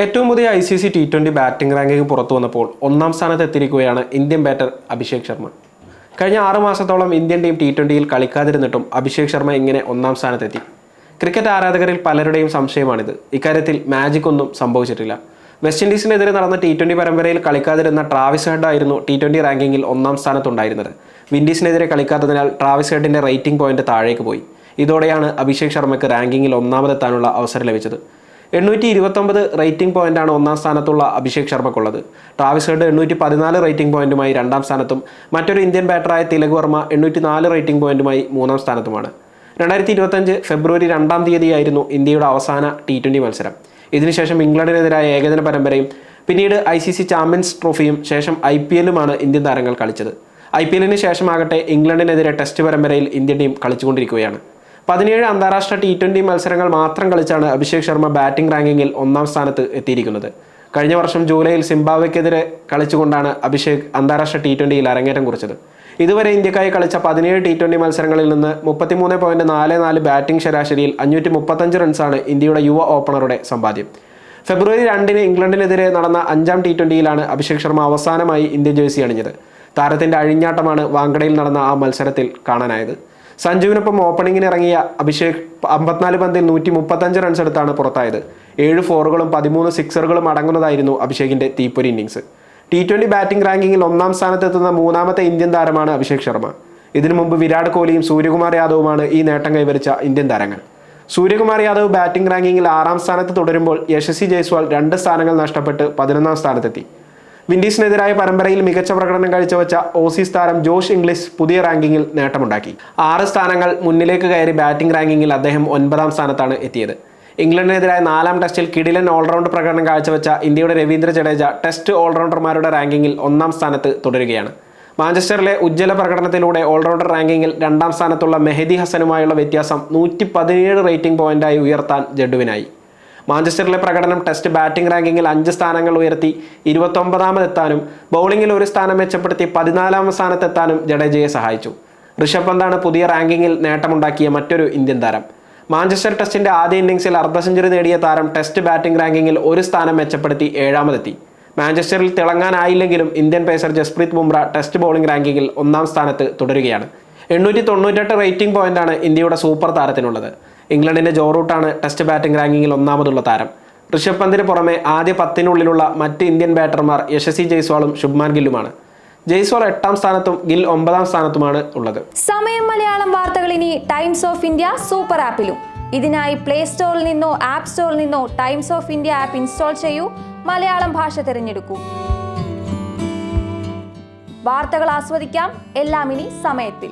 ഏറ്റവും പുതിയ I C C T twenty batting ranking പുറത്തു വന്നപ്പോൾ ഒന്നാം സ്ഥാനത്ത് എത്തിയിരിക്കുകയാണ് ഇന്ത്യൻ ബാറ്റർ അഭിഷേക് ശർമ്മ. കഴിഞ്ഞ ആറ് മാസത്തോളം ഇന്ത്യൻ ടീം ടി ട്വന്റിയിൽ കളിക്കാതിരുന്നിട്ടും അഭിഷേക് ശർമ്മ ഇങ്ങനെ ഒന്നാം സ്ഥാനത്തെത്തി. ക്രിക്കറ്റ് ആരാധകരിൽ പലരുടെയും സംശയമാണിത്. ഇക്കാര്യത്തിൽ മാജിക് ഒന്നും സംഭവിച്ചിട്ടില്ല. വെസ്റ്റ് ഇൻഡീസിനെതിരെ നടന്ന ടി ട്വന്റി പരമ്പരയിൽ കളിക്കാതിരുന്ന ട്രാവിസ് ഹെഡ് ആയിരുന്നു ടി ട്വന്റി റാങ്കിങ്ങിൽ ഒന്നാം സ്ഥാനത്തുണ്ടായിരുന്നത്. വിൻഡീസിനെതിരെ കളിക്കാത്തതിനാൽ ട്രാവിസ് ഹെഡിന്റെ റേറ്റിംഗ് പോയിന്റ് താഴേക്ക് പോയി. ഇതോടെയാണ് അഭിഷേക് ശർമ്മയ്ക്ക് റാങ്കിങ്ങിൽ ഒന്നാമതെത്താനുള്ള അവസരം ലഭിച്ചത്. എണ്ണൂറ്റി ഇരുപത്തൊമ്പത് റേറ്റിംഗ് പോയിന്റാണ് ഒന്നാം സ്ഥാനത്തുള്ള അഭിഷേക് ശർമ്മക്കുള്ളത്. ട്രാവിസ് ഹെഡ് എണ്ണൂറ്റി പതിനാല് റേറ്റിംഗ് പോയിന്റുമായി രണ്ടാം സ്ഥാനത്തും മറ്റൊരു ഇന്ത്യൻ ബാറ്ററായ തിലക് വർമ്മ എണ്ണൂറ്റി നാല് റേറ്റിംഗ് പോയിന്റുമായി മൂന്നാം സ്ഥാനത്തുമാണ്. രണ്ടായിരത്തി ഇരുപത്തഞ്ച് ഫെബ്രുവരി രണ്ടാം തീയതിയായിരുന്നു ഇന്ത്യയുടെ അവസാന ടി ട്വന്റി മത്സരം. ഇതിനുശേഷം ഇംഗ്ലണ്ടിനെതിരായ ഏകദിന പരമ്പരയും പിന്നീട് ഐ സി സി ചാമ്പ്യൻസ് ട്രോഫിയും ശേഷം ഐ പി എല്ലുമാണ് ഇന്ത്യൻ താരങ്ങൾ കളിച്ചത്. ഐ പി എല്ലിന് ശേഷമാകട്ടെ ഇംഗ്ലണ്ടിനെതിരെ ടെസ്റ്റ് പരമ്പരയിൽ ഇന്ത്യൻ ടീം കളിച്ചുകൊണ്ടിരിക്കുകയാണ്. പതിനേഴ് അന്താരാഷ്ട്ര ടി ട്വന്റി മത്സരങ്ങൾ മാത്രം കളിച്ചാണ് അഭിഷേക് ശർമ്മ ബാറ്റിംഗ് റാങ്കിങ്ങിൽ ഒന്നാം സ്ഥാനത്ത് എത്തിയിരിക്കുന്നത്. കഴിഞ്ഞ വർഷം ജൂലൈയിൽ സിംബാബ്വെക്കെതിരെ കളിച്ചുകൊണ്ടാണ് അഭിഷേക് അന്താരാഷ്ട്ര ടി ട്വന്റിയിൽ അരങ്ങേറ്റം കുറിച്ചത്. ഇതുവരെ ഇന്ത്യക്കായി കളിച്ച പതിനേഴ് ടി ട്വന്റി മത്സരങ്ങളിൽ നിന്ന് മുപ്പത്തിമൂന്ന് പോയിന്റ് നാല് നാല് ബാറ്റിംഗ് ശരാശരിയിൽ അഞ്ഞൂറ്റി മുപ്പത്തഞ്ച് റൺസാണ് ഇന്ത്യയുടെ യുവ ഓപ്പണറുടെ സമ്പാദ്യം. ഫെബ്രുവരി രണ്ടിന് ഇംഗ്ലണ്ടിനെതിരെ നടന്ന അഞ്ചാം ടി ട്വന്റിയിലാണ് അഭിഷേക് ശർമ്മ അവസാനമായി ഇന്ത്യൻ ജേഴ്സി അണിഞ്ഞത്. താരത്തിന്റെ അഴിഞ്ഞാട്ടമാണ് വാങ്കടയിൽ നടന്ന ആ മത്സരത്തിൽ കാണാനായത്. സഞ്ജുവിനൊപ്പം ഓപ്പണിങ്ങിന് ഇറങ്ങിയ അഭിഷേക് അമ്പത്തിനാല് പന്തിൽ നൂറ്റി മുപ്പത്തഞ്ച് റൺസ് എടുത്താണ് പുറത്തായത്. ഏഴ് ഫോറുകളും പതിമൂന്ന് സിക്സറുകളും അടങ്ങുന്നതായിരുന്നു അഭിഷേകിന്റെ തീപ്പൊരി ഇന്നിങ്സ് ടി ട്വന്റി ബാറ്റിംഗ് റാങ്കിങ്ങിൽ ഒന്നാം സ്ഥാനത്തെത്തുന്ന മൂന്നാമത്തെ ഇന്ത്യൻ താരമാണ് അഭിഷേക് ശർമ്മ. ഇതിനു മുമ്പ് വിരാട് കോഹ്ലിയും സൂര്യകുമാർ യാദവുമാണ് ഈ നേട്ടം കൈവരിച്ച ഇന്ത്യൻ താരങ്ങൾ. സൂര്യകുമാർ യാദവ് ബാറ്റിംഗ് റാങ്കിങ്ങിൽ ആറാം സ്ഥാനത്ത് തുടരുമ്പോൾ യശസ്വി ജയ്സ്വാൾ രണ്ട് സ്ഥാനങ്ങൾ നഷ്ടപ്പെട്ട് പതിനൊന്നാം സ്ഥാനത്തെത്തി. വിൻഡീസിനെതിരായ പരമ്പരയിൽ മികച്ച പ്രകടനം കാഴ്ചവെച്ച ഓസീസ് താരം ജോഷ് ഇംഗ്ലീഷ് പുതിയ റാങ്കിങ്ങിൽ നേട്ടമുണ്ടാക്കി. ആറ് സ്ഥാനങ്ങൾ മുന്നിലേക്ക് കയറി ബാറ്റിംഗ് റാങ്കിങ്ങിൽ അദ്ദേഹം ഒൻപതാം സ്ഥാനത്താണ് എത്തിയത്. ഇംഗ്ലണ്ടിനെതിരായ നാലാം ടെസ്റ്റിൽ കിടിലൻ ഓൾറൗണ്ട് പ്രകടനം കാഴ്ചവെച്ച ഇന്ത്യയുടെ രവീന്ദ്ര ജഡേജ ടെസ്റ്റ് ഓൾറൗണ്ടർമാരുടെ റാങ്കിങ്ങിൽ ഒന്നാം സ്ഥാനത്ത് തുടരുകയാണ്. മാഞ്ചസ്റ്ററിലെ ഉജ്ജ്വല പ്രകടനത്തിലൂടെ ഓൾറൗണ്ടർ റാങ്കിങ്ങിൽ രണ്ടാം സ്ഥാനത്തുള്ള മെഹദി ഹസനുമായുള്ള വ്യത്യാസം നൂറ്റി പതിനേഴ് റേറ്റിംഗ് പോയിന്റായി ഉയർത്താൻ ജഡുവിനായി. മാഞ്ചസ്റ്ററിലെ പ്രകടനം ടെസ്റ്റ് ബാറ്റിംഗ് റാങ്കിങ്ങിൽ അഞ്ച് സ്ഥാനങ്ങൾ ഉയർത്തി ഇരുപത്തൊമ്പതാമതെത്താനും ബൗളിംഗിൽ ഒരു സ്ഥാനം മെച്ചപ്പെടുത്തി പതിനാലാം സ്ഥാനത്തെത്താനും ജഡേജയെ സഹായിച്ചു. ഋഷഭ് പന്താണ് പുതിയ റാങ്കിങ്ങിൽ നേട്ടമുണ്ടാക്കിയ മറ്റൊരു ഇന്ത്യൻ താരം. മാഞ്ചസ്റ്റർ ടെസ്റ്റിന്റെ ആദ്യ ഇന്നിംഗ്സിൽ അർദ്ധ സെഞ്ചുറി നേടിയ താരം ടെസ്റ്റ് ബാറ്റിംഗ് റാങ്കിങ്ങിൽ ഒരു സ്ഥാനം മെച്ചപ്പെടുത്തി ഏഴാമതെത്തി. മാഞ്ചസ്റ്ററിൽ തിളങ്ങാനായില്ലെങ്കിലും Indian pacer Jasprit Bumrah test bowling റാങ്കിങ്ങിൽ ഒന്നാം സ്ഥാനത്ത് തുടരുകയാണ്. എണ്ണൂറ്റി തൊണ്ണൂറ്റെട്ട് റേറ്റിംഗ് പോയിന്റാണ് ഇന്ത്യയുടെ സൂപ്പർ താരത്തിനുള്ളത്. ഇംഗ്ലണ്ടിന്റെ ജോ റൂട്ടാണ് ടെസ്റ്റ് ബാറ്റിംഗ് റാങ്കിങ്ങിൽ ഒന്നാമതുള്ള താരം. ഋഷഭ് പന്തിന് പുറമെ ആദ്യ പത്തിനുള്ളിലുള്ള മറ്റ് ഇന്ത്യൻ ബാറ്റർമാർ യശസ്വി ജയ്സ്വാളും ശുഭ്മാൻ ഗില്ലുമാണ്. ജയ്സ്വാൾ എട്ടാം സ്ഥാനത്തും ഗിൽ ഒമ്പതാം സ്ഥാനത്തുമാണ് ഉള്ളത്. സമയം മലയാളം വാർത്തകൾ ഇനി ടൈംസ് ഓഫ് ഇന്ത്യ സൂപ്പർ ആപ്പിലും. ഇതിനായി പ്ലേ സ്റ്റോറിൽ നിന്നോ ആപ്പ് സ്റ്റോറിൽ നിന്നോ Times of India app install ചെയ്യൂ. മലയാളം ഭാഷ തിരഞ്ഞെടുക്കൂ. വാർത്തകൾ ആസ്വദിക്കാം. എല്ലാം ഇനി സമയത്തിൽ.